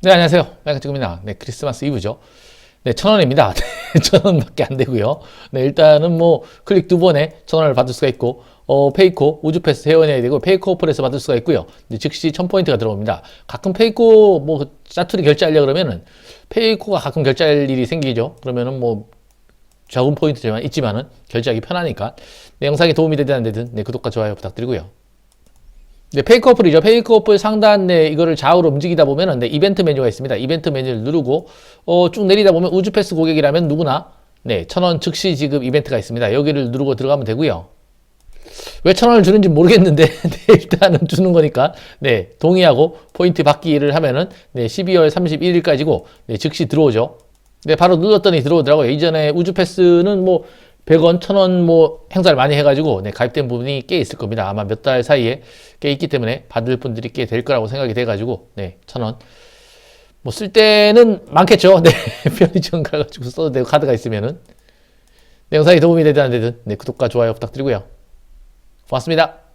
네, 안녕하세요. 양가cik입니다. 네, 크리스마스 이브죠. 네, 천 원입니다. 네, 천 원밖에 안 되고요. 네, 일단은 뭐 클릭 두 번에 천 원을 받을 수가 있고, 어, 페이코 우주패스 회원해야 되고, 페이코 오플에서 받을 수가 있고요. 네, 즉시 천 포인트가 들어옵니다. 가끔 페이코 뭐 짜투리 결제하려 그러면은 페이코가 가끔 결제할 일이 생기죠. 그러면은 뭐 적은 포인트지만 있지만은 결제하기 편하니까 네, 영상이 도움이 되든 안 되든 네, 구독과 좋아요 부탁드리고요. 네, 페이크 어플이죠. 페이크 어플 상단 네, 이거를 좌우로 움직이다 보면은 네, 이벤트 메뉴가 있습니다. 이벤트 메뉴를 누르고 어, 쭉 내리다 보면 우주 패스 고객이라면 누구나 네, 천원 즉시 지급 이벤트가 있습니다. 여기를 누르고 들어가면 되고요. 왜 천 원을 주는지 모르겠는데 네, 일단은 주는 거니까 네, 동의하고 포인트 받기를 하면은 네, 12월 31일까지고 네, 즉시 들어오죠. 네, 바로 눌렀더니 들어오더라고요. 이전에 우주 패스는 뭐 100원, 1000원 뭐 행사를 많이 해가지고 네, 가입된 부분이 꽤 있을 겁니다. 아마 몇 달 사이에 꽤 있기 때문에 받을 분들이 꽤 될 거라고 생각이 돼가지고 네, 1000원. 뭐 쓸 때는 많겠죠. 네, 편의점 가가지고 써도 되고 카드가 있으면은 네, 영상이 도움이 되든 안 되든 네, 구독과 좋아요 부탁드리고요. 고맙습니다.